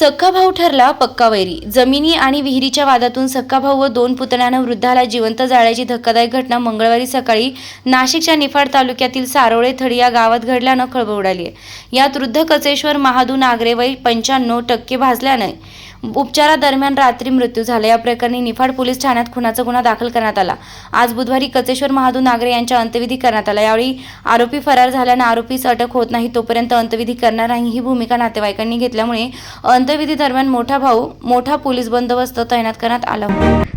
सख्खा भाऊ ठरला पक्का वैरी. जमिनी आणि विहिरीच्या वादातून सख्खा भाऊ व दोन पुतळ्यानं वृद्धाला जिवंत जाळ्याची धक्कादायक घटना मंगळवारी सकाळी नाशिकच्या निफाड तालुक्यातील सारोळे थडी या गावात घडल्यानं खळबळ उडाली आहे. यात वृद्ध कचेश्वर महादू नागरे वय पंच्याण्णव टक्के भाजल्यानं उपचारादरम्यान रात्री मृत्यू झाला. या प्रकरणी निफाड पोलीस ठाण्यात खुनाचा गुन्हा दाखल करण्यात आला. आज बुधवारी कचेश्वर महादू नागरे यांच्या अंत्यविधी करण्यात आला. यावेळी आरोपी फरार झाल्यानं आरोपीस अटक होत नाही तोपर्यंत अंत्यविधी करणार नाही ही भूमिका नातेवाईकांनी घेतल्यामुळे अंत्यविधी दरम्यान मोठा भाऊ मोठा पोलीस बंदोबस्त तैनात करण्यात आला होता.